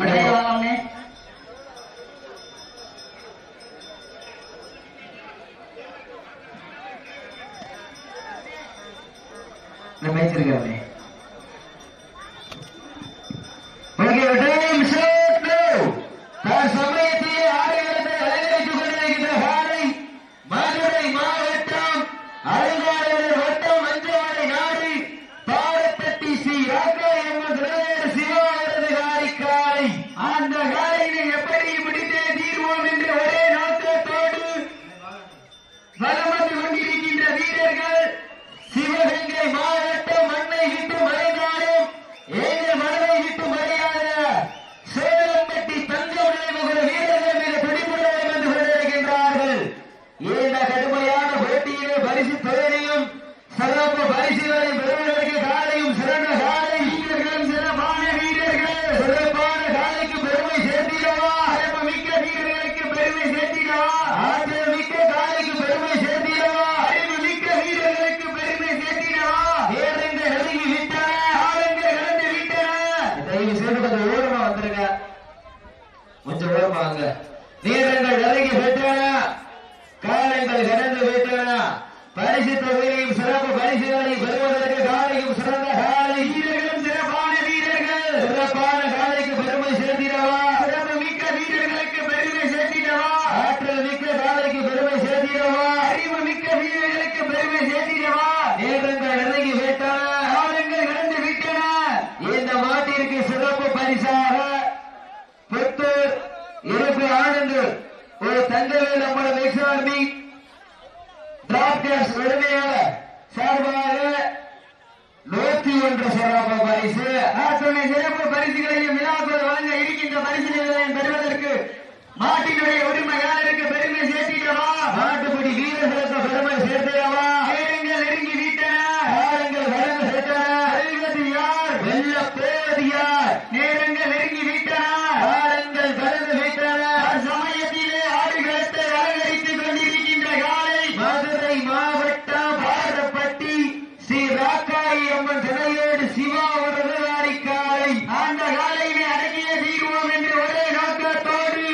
அடையே வாங்கண்ணே okay time shot no தற்சமயத்திலே ஆடுகளத்தை அலங்கரித்துக் கொண்டிருக்கின்ற காலை மதுரை மாவட்டம் அருங்காலையில் வட்டம் மஞ்சவாடை நாடு பாரப்பட்டி ஸ்ரீ ராக்காயம்மன் திரையர் சிவா அவரது காரி காலை அந்த காலையினை எப்படி முடித்தே தீர்வோம் என்று ஒரே நோக்கத்தோடு வலம் வந்து கொண்டிருக்கின்ற வீரர்கள் சிவகங்கை மாவட்டம் மண்ணை விட்டு மறைந்தாலும் எங்கள் மனதை விட்டு மறையாத சேலம்பட்டி தஞ்சம் நினைவுகிற வீரர்கள் மீது பிடிபுடன் வந்து கொண்டிருக்கின்றார்கள் இந்த கடுமையான போட்டியிலே பரிசு தொழிலையும் சிறப்பு பரிசுகளை பெறுவதற்கு காலையும் சிறந்த காலை வீரர்களும் சிறப்பான வீரர்கள் சிறப்பான காலைக்கு பெருமை சேர்த்திடவா? சிறப்பு மிக்க வீரர்களுக்கு பெருமை சேர்த்திடவா? ஆற்றல் மிக்க காலைக்கு பெருமை சேர்த்திடவா? அறிவு மிக்க வீரர்களுக்கு பெருமை சேர்த்திடவா? நேரங்கள் எழுதி விட்டன காலங்கள் கலந்து விட்டன. தயவு செய்து கொஞ்சம் ஓரமா வந்துருங்க. கொஞ்சம் ஓரமா வாங்க. வீரர்கள் நெருங்கி விட்டன காலங்கள் கடந்து விட்டன பரிசு தொகையையும் சிறப்பு பரிசுகளையும் பெறுவதற்கு காலையும் சிறந்த காலை வீரர்களும் சிறப்பான வீரர்கள் சிறப்பான காலைக்கு பெருமை சேர்த்திடவா சிறப்பு மிக்க வீரர்களுக்கு பெருமை சேர்த்திடவா ஆற்றல் மிக்க காலைக்கு பெருமை சேர்த்திடவா அறிவு மிக்க வீரர்களுக்கு பெருமை சேர்த்திடவா நேரங்கள் நெருங்கி விட்டன காலங்கள் கடந்து விட்டன இந்த மாட்டிற்கு சிறப்பு பரிசாக புத்தூர் இருப்பு ஒரு தங்கவேல் அம்மன் மேக்ஸார்மி டாக்டர்ஸ் உரிமையாளர் சார்பாக நூத்தி ஒன்று சிறப்பு பரிசு. அத்துணை சிறப்பு பரிசுகளையும் விழாக்கள் வழங்க இருக்கின்ற பரிசுகளையும் பெறுவதற்கு மாட்டினுடைய உரிமை பெருமை சேர்த்திடவா நாட்டுப்படி வீரர்களுக்கு பெருமை சேர்த்திடவா நேரங்கள் நெருங்கி விட்டன காலங்கள் கடந்து விட்டன வெல்வது யார் வெல்ல போவது யார் நேரங்கள் நெருங்கி விட்டன காலங்கள் கடந்து விட்டன சமயத்திலே ஆடுகளத்தை அலங்கரித்துக் கொண்டிருக்கின்ற காலை மதுரை மாவட்டம் பாரப்பட்டி ஸ்ரீ ராக்காயி அம்மன் துணையோடு சிவா ஒரு காலை அந்த காலையினை அடங்கிய தீர்வோம் என்று ஒரே நோக்கத்தோடு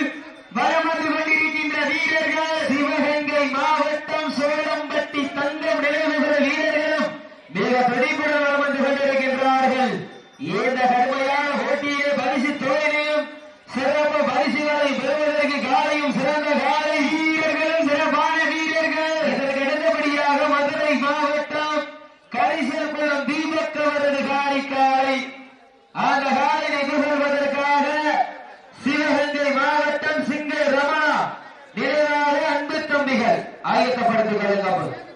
வலம் வந்து கொண்டிருக்கின்ற வீரர்கள் சிவகங்கை மாவட்டம் சோழம்பட்டி தங்கம் நினைவுகிற வீரர்களும் மிக துடிப்புடன் வலம் வந்து கொண்டிருக்கின்றார்கள் இந்த கடுமையான போட்டியிலே பரிசு தொழிலையும் சிறப்பு பரிசுகளை பெறுவதற்கு காலையும் சிறந்த காலை வீரர்களும் சிறப்பான வீரர்கள் இதற்கு அடுத்தபடியாக மதுரை மாவட்டம் கரிசல் குளம் தீபக் அவரது காலை காலை அந்த காலினை எதிர்கொள்வதற்காக சிவகங்கை மாவட்டம் சிங்கை ரமணா நிலையான அன்பு தம்பிகள் ஆயத்தப்படுத்திக்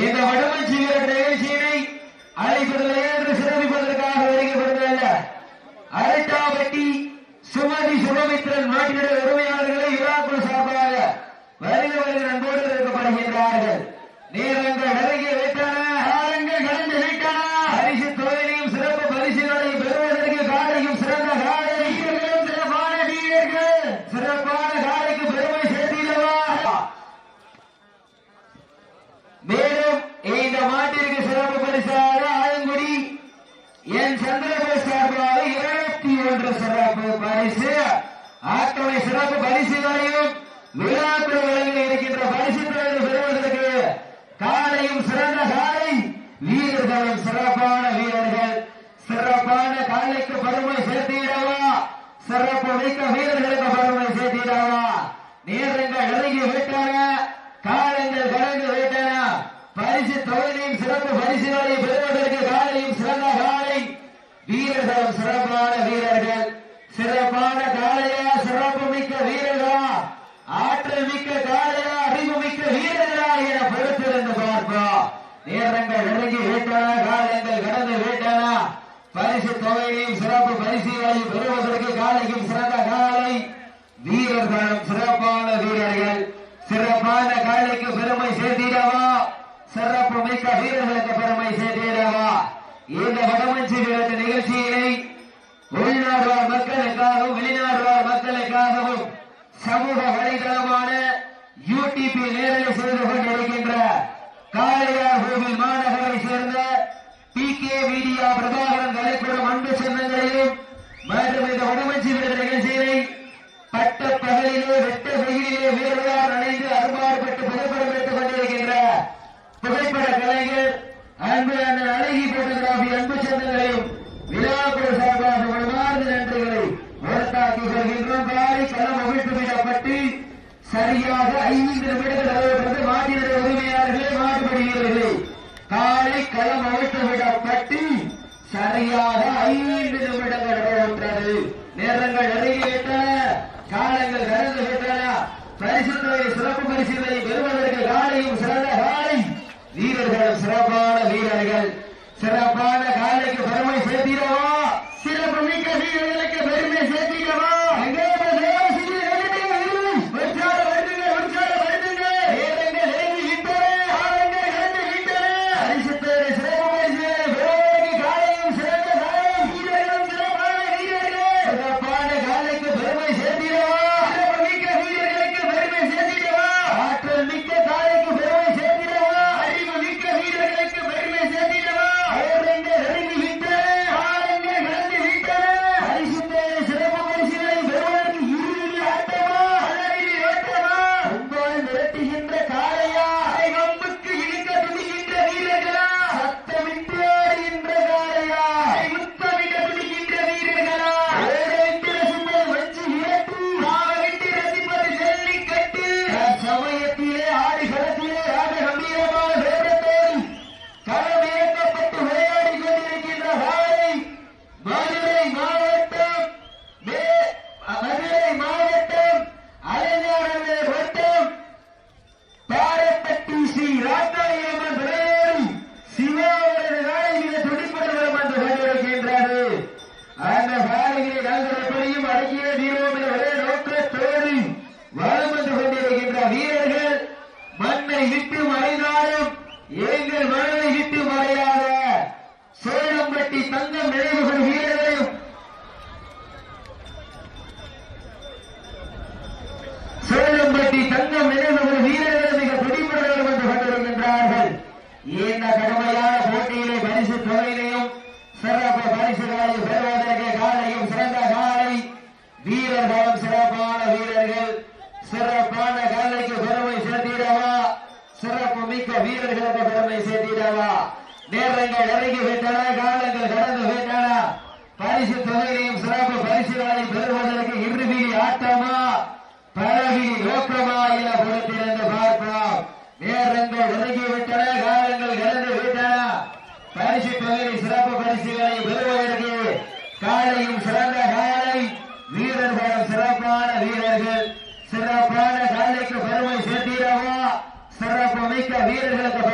இந்த வடமை செய்கிற நிகழ்ச்சியினை அழைப்பதில்லை என்று சிறப்பிப்பதற்காக வருகிறதல்ல அரட்டாவட்டி சுமதி சுபமித்திரன் நாட்டினுடைய உரிமையாளர்களை விழாக்குழு சார்பாக வருகிறவர்கள் அன்போடு இருக்கப்படுகின்றார்கள் நேரங்கள் நெருங்கி விட்டன காலங்கள் கடந்து விட்டன பரிசு தொழிலையும் சிறப்பு பரிசுகளை பெறுவதற்கு காலையும் சிறந்த காலை வீரர்களும் சிறப்பான வீரர்கள் சிறப்பான காலைக்கு பெருமை சேர்த்திடவா மேலும் இந்த மாட்டிற்கு சிறப்பு பரிசாக ஆலங்குடி என் சந்திரபோஸ் சார்பாக இருநூத்தி ஒன்று சிறப்பு பரிசு. ஆற்றலை சிறப்பு பரிசுகளையும் விழாக்கள் வழங்கி இருக்கின்ற பரிசு பெறுவதற்கு காலையும் சிறந்த காலை வீரர்களும் சிறப்பான வீரர்கள். சிறப்பான காலைக்கு பெருமை சேர்த்திடவா? சிறப்பு மிக்க வீரர்களுக்கு பெருமை சேர்த்திடவா? நேரங்கள் நெருங்கி விட்டன காலங்கள் கடந்து விட்டன. பரிசு தொழிலையும் சிறப்பு பரிசுகளையும் பெறுவதற்கு காலையும் வீரர்களும் சிறப்பான வீரர்கள். சிறப்பான காலையா சிறப்பு மிக்க வீரர்களா ஆற்றல் மிக்க காலையா அறிவு மிக்க வீரர்களா என பொறுத்திருந்து பார்க்கிறோம் நேரங்கள் நெருங்கி விட்டன காலங்கள் கடந்து விட்டன பரிசு தொகையையும் சிறப்பு பரிசுகளை பெறுவதற்கு காலையும் சிறந்த காலை வீரர்களும் சிறப்பான வீரர்கள். சிறப்பான காலைக்கு பெருமை சேர்த்திடவா? சிறப்பு மிக்க வீரர்களுக்கு பெருமை சேர்த்திடவா? இந்த வடமஞ்சி விளையாட்டு நிகழ்ச்சியினை உள்நாடு மக்களுக்காகவும் வெளிநாடு மக்களுக்காகவும் சமூக வலைதளமான யூடிபி நேரலை செய்து கொண்டிருக்கின்ற காளையார் கோவில் மாநகரை சேர்ந்த பி கே மீடியா பிரபாகரன் கலைக்கூடம் அன்பு சொந்தங்களையும் மற்றும் இந்த வடமஞ்சி விடுதலை நிகழ்ச்சியினை பட்ட பகலிலே வெட்ட வெயிலிலே வீரர்களால் அணைந்து போட்டோகிராபி விழாக்குழு சார்பாக மனமார்ந்த நன்றிகளை உரத்தாக்கி வருகின்றோம் காலை களம் அவிழ்த்து விடப்பட்டு சரியாக ஐந்து நிமிடங்கள் அளவிலிருந்து மாட்டினுடைய உரிமையாளர்களே மாட்டுப்படுகிறீர்கள் காலை களம் அவிழ்த்து விடப்பட்டு சரியாக ஐந்து நிமிடங்கள் நடைபெற்றது நேரங்கள் நெருங்கிவிட்டன காலங்கள் கடந்து விட்டன. பரிசுத்தலை சிறப்பு பரிசுகளை பெறுவதற்கு காலையும் சிறந்த காலை. வீரர்களும் சிறப்பான வீரர்கள். சிறப்பான பெருமை சிறப்பு மிக்க வீரர்களுக்கு பெருமை சேர்த்திடவா எங்கே போய் சேவை செய்து எழுதுங்கள், உற்சாக வருதுங்கள், உற்சாக வருதுங்கள். நேரங்கள் நெருங்கி விட்டன, காலங்கள் கடந்து விட்டன. பரிசுத்தவை சிறப்பு பரிசுகளை பெறுவதற்கு காலையும் சிறந்த காலை வீரர்களும் சிறப்பான வீரர்கள் சிறப்பான காலைக்கு பெருமை சேர்த்திடவா சிறப்பு மிக்க வீரர்களுக்கு பெருமை சேர்த்திடவா ஆற்றல் மிக்க காலைக்கு பெருமை சேர்த்திடவா அறிவு மிக்க வீரர்களுக்கு பெருமை சேர்த்திடவா நேரங்கள் நெருங்கி விட்டன, காலங்கள் கடந்து விட்டன. பரிசுத்தவை சிறப்பு பரிசுகளை பெறுவதற்கு இறுதி ஆட்டமா அல்லது ஓட்டமா உங்களால் மிரட்டுகின்ற காளையா கம்புக்கு இழுக்க துணிகின்ற வீரர்களா சத்தமிட்டு ஆடுகின்ற காளையா முத்தமிட துணிகின்ற வீரர்களா ஓடவிட்டு ரசிப்பது வச்சு விரட்டு மாவவிட்டு ரசிப்பது ஜல்லிக்கட்டு சமயத்திலே ஆடி களத்திலே ஆட கம்பீரமான வேடத்தோடு களமிறக்கப்பட்டு விளையாடி கொண்டிருக்கின்ற காளை மதுரை மாவட்டம் மே- மதுரை மாவட்டம் அலைஞானவர் வட்டம் பாரப்பட்டி ஸ்ரீ ராக்காயம்மன் விளையாடி சிவாவுடைய நாளை மிக துடிப்பட்டு வந்து கொண்டிருக்கின்றது அந்த பாடகிரை நாங்கள் எப்படியும் அடக்கிய தீர்வோம் என்ற ஒரே நோக்கத்தோடு வலம் வந்து கொண்டிருக்கின்ற வீரர்கள் மண்ணை விட்டு மறைந்தாலும் எங்கள் மனதை விட்டு மறையாத சேலம்பட்டி தங்கம் நினைவு கொள்கிறது சேலம்பட்டி தங்கம் நினைவுகள் வீரர்கள் மிக துடிப்புடன் வந்து கொண்டிருக்கின்றார்கள். இந்த கடுமையான போட்டியிலே பரிசு தொகையிலையும் சிறப்பு பரிசுகளையும் பெறுவதற்கு காலையும் சிறந்த காலை. வீரர்களும் சிறப்பான வீரர்கள். சிறப்பான காலைக்கு பெருமை சேர்த்திடவா சிறப்பு மிக்க வீரர்களுக்கு பெருமை சேர்த்திடவா நேரங்கள் இறங்கி விட்டன காலங்கள் கடந்து விட்டன பரிசு தொகையையும் சிறப்பு பரிசுகளையும் பெறுவதற்கு இறுதி ஆட்டமா? பழகி நோக்கமா என பொறுத்திருந்து பார்ப்போம். நேரங்கள் இறங்கி விட்டன காலங்கள் கடந்து விட்டன பரிசு தொகையில் சிறப்பு பரிசுகளை பெறுவதற்கு காலையும் சிறப்பு காலை வீரர்களும் சிறப்பான வீரர்கள் சிறப்பான காலைக்கு பெருமை சேர்த்திடவா சிறப்பு மிக்க வீரர்களுக்கு பெருமை சேர்த்திடவா எங்காவது சேர சிறிய இடைவெளி பேசாத படுத்துங்க, உற்சாக படுத்துங்க. வேலைகள் நெருங்கிவிட்டன, காலங்கள் கடந்து விட்டன. இங்கு வெளியிலே கை வெட்டுங்க, வீரரை. உற்சாக படுத்துங்க, உற்சாக படுத்துங்க. ராயும் சிறந்த ராய். மாட்ட விட்டுருங்க. மாட்ட விட்டுருங்க. நடந்து முடிந்த சுற்றை வீரர்களுக்கு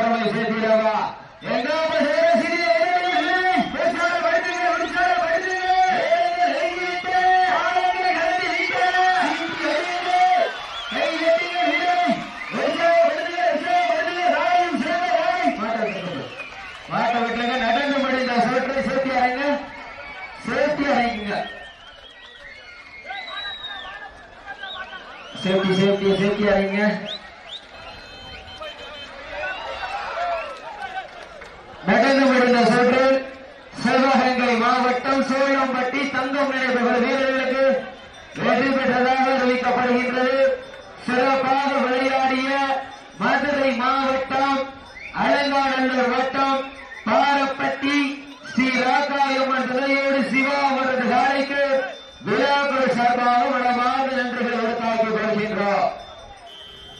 அறைங்க சேர்த்தி அறைங்க சேஃப்டி சேஃப்டி சேஃப்டி அறிங்க சோழம்பட்டி தங்கம் நினைவுகள் வீரர்களுக்கு வெற்றி பெற்றதாக அறிவிக்கப்படுகின்றது சிறப்பாக விளையாடிய மதுரை மாவட்டம் அலங்காநல்லூர் வட்டம் பாரப்பட்டி ஸ்ரீ ராக்காயம்மன் துணையோடு சிவா